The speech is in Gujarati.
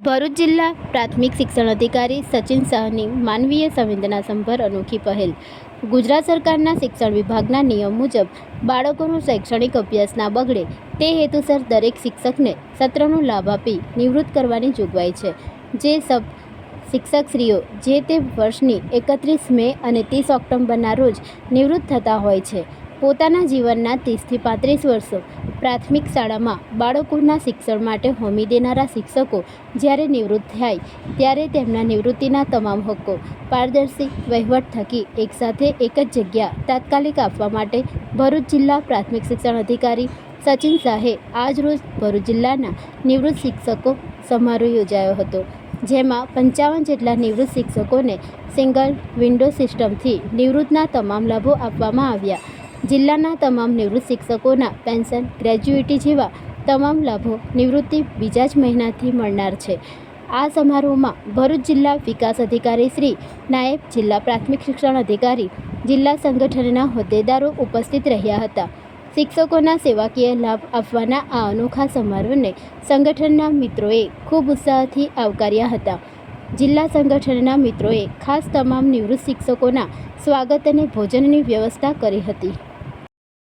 ભરૂચ જિલ્લા પ્રાથમિક શિક્ષણ અધિકારી સચિન શાહની માનવીય સંવેદના સંભર અનોખી પહેલ. ગુજરાત સરકારના શિક્ષણ વિભાગના નિયમ મુજબ બાળકોનું શૈક્ષણિક અભ્યાસ ના બગડે તે હેતુસર દરેક શિક્ષકને સત્રનો લાભ આપી નિવૃત્ત કરવાની જોગવાઈ છે. જે સબ શિક્ષકશ્રીઓ જે તે વર્ષની એકત્રીસ મે અને ત્રીસ ઓક્ટોબરના રોજ નિવૃત્ત થતા હોય છે. પોતાના જીવનના ત્રીસથી પાંત્રીસ વર્ષો પ્રાથમિક શાળામાં બાળકોના શિક્ષણ માટે હોમી દેનારા શિક્ષકો જ્યારે નિવૃત્ત થાય ત્યારે તેમના નિવૃત્તિના તમામ હક્કો પારદર્શી, વહીવટ થકી એકસાથે એક જ જગ્યા તાત્કાલિક આપવા માટે ભરૂચ જિલ્લા પ્રાથમિક શિક્ષણ અધિકારી સચિન શાહે આજરોજ ભરૂચ જિલ્લાના નિવૃત્ત શિક્ષકો સમારોહ યોજાયો હતો, જેમાં પંચાવન જેટલા નિવૃત્ત શિક્ષકોને સિંગલ વિન્ડો સિસ્ટમથી નિવૃત્તના તમામ લાભો આપવામાં આવ્યા. જિલ્લાના તમામ નિવૃત્ત શિક્ષકોના પેન્શન ગ્રેજ્યુઇટી જેવા તમામ લાભો નિવૃત્તિ બીજા જ મહિનાથી મળનાર છે. આ સમારોહમાં ભરૂચ જિલ્લા વિકાસ અધિકારી શ્રી નાયબ જિલ્લા પ્રાથમિક શિક્ષણ અધિકારી જિલ્લા સંગઠનના હોદ્દેદારો ઉપસ્થિત રહ્યા હતા. શિક્ષકોના સેવાકીય લાભ આપવાના આ અનોખા સમારોહને સંગઠનના મિત્રોએ ખૂબ ઉત્સાહથી આવકાર્યા હતા. જિલ્લા સંગઠનના મિત્રોએ ખાસ તમામ નિવૃત્ત શિક્ષકોના સ્વાગત અને ભોજનની વ્યવસ્થા કરી હતી.